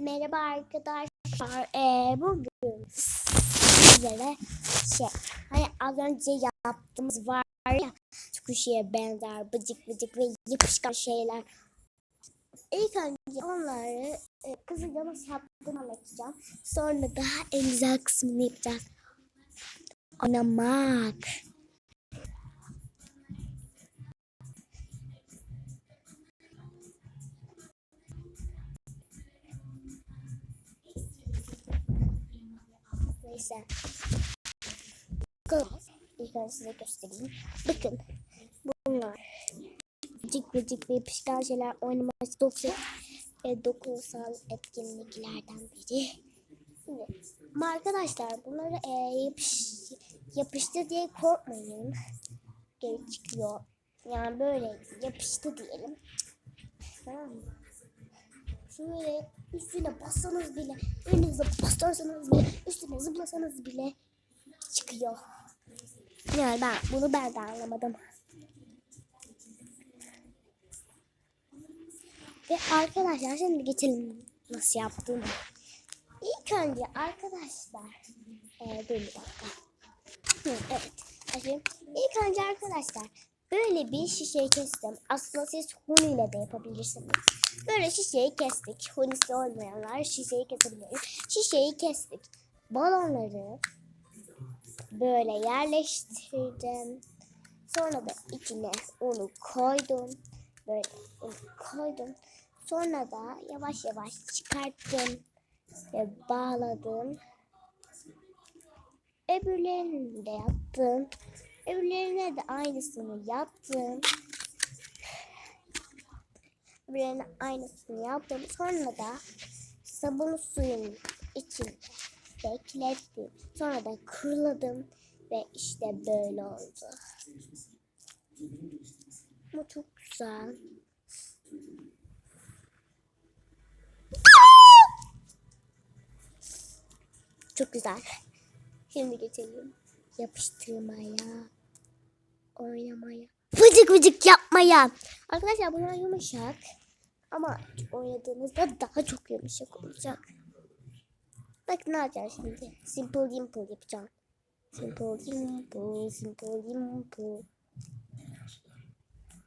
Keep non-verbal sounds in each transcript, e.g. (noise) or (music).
Merhaba arkadaşlar. Ee, bugün sizlere şey hani az önce yaptığımız var ya squishy'ye benzer bıcık bıcık ve yapışkan şeyler. İlk önce onları e, kızıca nasıl yaptığımı anlatacağım. Sonra da en güzel kısmını yapacağız. Oynamak. Neyse. Bakın. İlk önce size göstereyim. Bakın. Bunlar. Bıcık bıcık ve yapışkan şeyler oynaması dokuz ve dokunsal etkinliklerden biri. Şimdi, arkadaşlar bunları e, yapış, yapıştı diye korkmayın. Geri çıkıyor. Yani böyle yapıştı diyelim. Tamam mı? Şöyle üstüne bassanız bile, önünüze bastırsanız bile, üstüne zıplasanız bile çıkıyor. Yani ben bunu ben de anlamadım. Ve arkadaşlar şimdi geçelim nasıl yaptığımı. İlk önce arkadaşlar, ee, dur bir dakika. Evet. Şimdi ilk önce arkadaşlar böyle bir şişeyi kestim. Aslında siz huni ile de yapabilirsiniz. Böyle şişeyi kestik. Hunisi olmayanlar şişeyi kesebilir. Şişeyi kestik. Balonları böyle yerleştirdim. Sonra da içine unu koydum. Böyle unu koydum. Sonra da yavaş yavaş çıkarttım ve bağladım. Öbürlerini de yaptım. Öbürlerine de aynısını yaptım. Öbürlerine aynısını yaptım. Sonra da sabun suyun içine beklettim. Sonra da kuruladım ve işte böyle oldu. Bu çok güzel. Çok güzel. Şimdi geçelim yapıştırmaya, oynamaya, vıcık vıcık yapmaya. Arkadaşlar bunlar yumuşak ama oynadığınızda daha çok yumuşak olacak. Bak ne yapacağım şimdi? Simple dimple yapacağım. Simple dimple, simple dimple.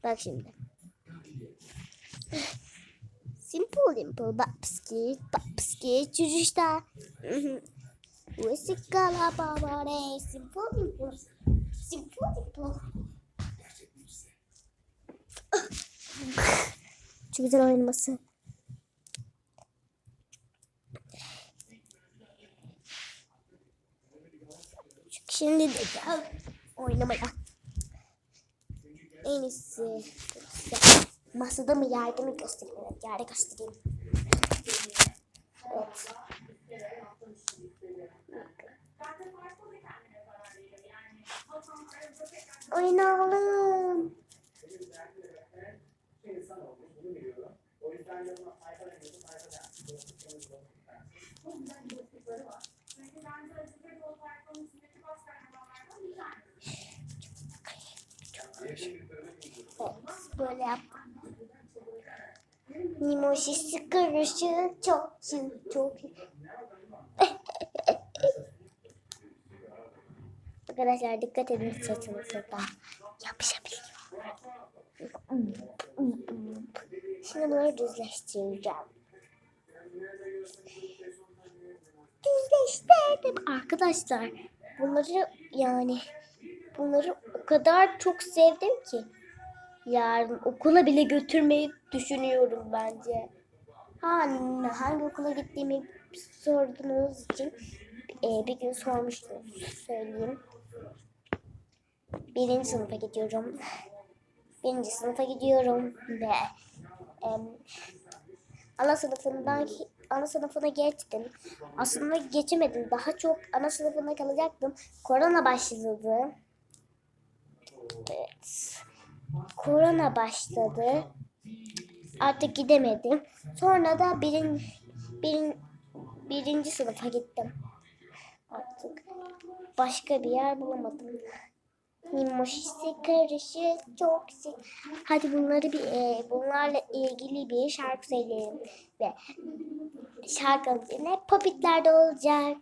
Bak şimdi. Simple dimple, babski, babski, çocuklar. (laughs) Wesika babare, simple dimple, simple dimple. Çok güzel oynaması. Şimdi de gel oynamaya. En iyisi masada mı yerde mi göstereyim? Yerde göstereyim. Evet. Oynayalım. Böyle yap. Limoşisi karışı çok çok Arkadaşlar dikkat edin saçınıza da yapışabiliyor. Şimdi bunları düzleştireceğim. Düzleştirdim. Arkadaşlar bunları yani bunları o kadar çok sevdim ki yarın okula bile götürmeyi düşünüyorum bence. Ha, hangi okula gittiğimi sorduğunuz için e, bir gün sormuştunuz söyleyeyim. Birinci sınıfa gidiyorum. Birinci sınıfa gidiyorum ve e, ana sınıfından ana sınıfına geçtim. Aslında geçemedim. Daha çok ana sınıfına kalacaktım. Korona başladı. Evet. Korona başladı. Artık gidemedim. Sonra da birin, birin, birinci sınıfa gittim. Artık başka bir yer bulamadım. Limoşisi karışık çok şık. Hadi bunları bir e, bunlarla ilgili bir şarkı söyleyelim ve şarkımız yine popitlerde olacak.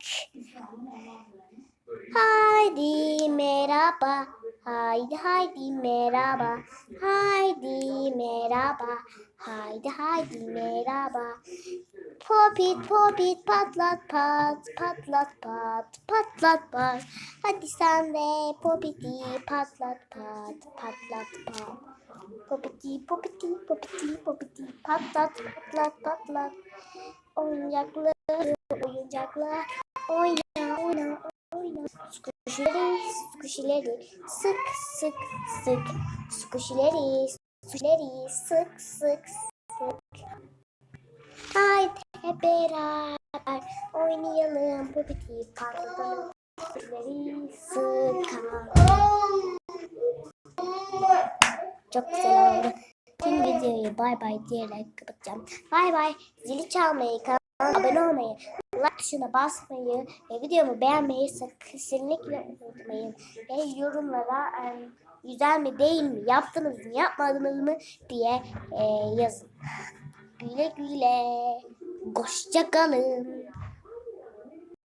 Haydi merhaba. Haydi haydi merhaba. Haydi merhaba. Haydi haydi merhaba. Popit popit patlat pat patlat pat patlat pat. Hadi sen de popiti patlat pat patlat pat. Popiti popiti popiti popiti patlat patlat patlat. Oyuncaklar oyuncaklar oyna oyna oyna. Squishy'leri squishy'leri sık sık sık. Squishy'leri squishy'leri sık sık sık. Haydi hep beraber oynayalım popiti patlatalım. Squishy'leri sıkalım. Çok güzel oldu. Tüm videoyu bay bay diyerek kapatacağım. Bay bay. Zili çalmayı, kanalıma abone olmayı, tuşuna basmayı ve videomu beğenmeyi kesinlikle unutmayın. Ve yorumlara e, güzel mi değil mi, yaptınız mı, yapmadınız mı diye e, yazın. Güle güle. Hoşça kalın.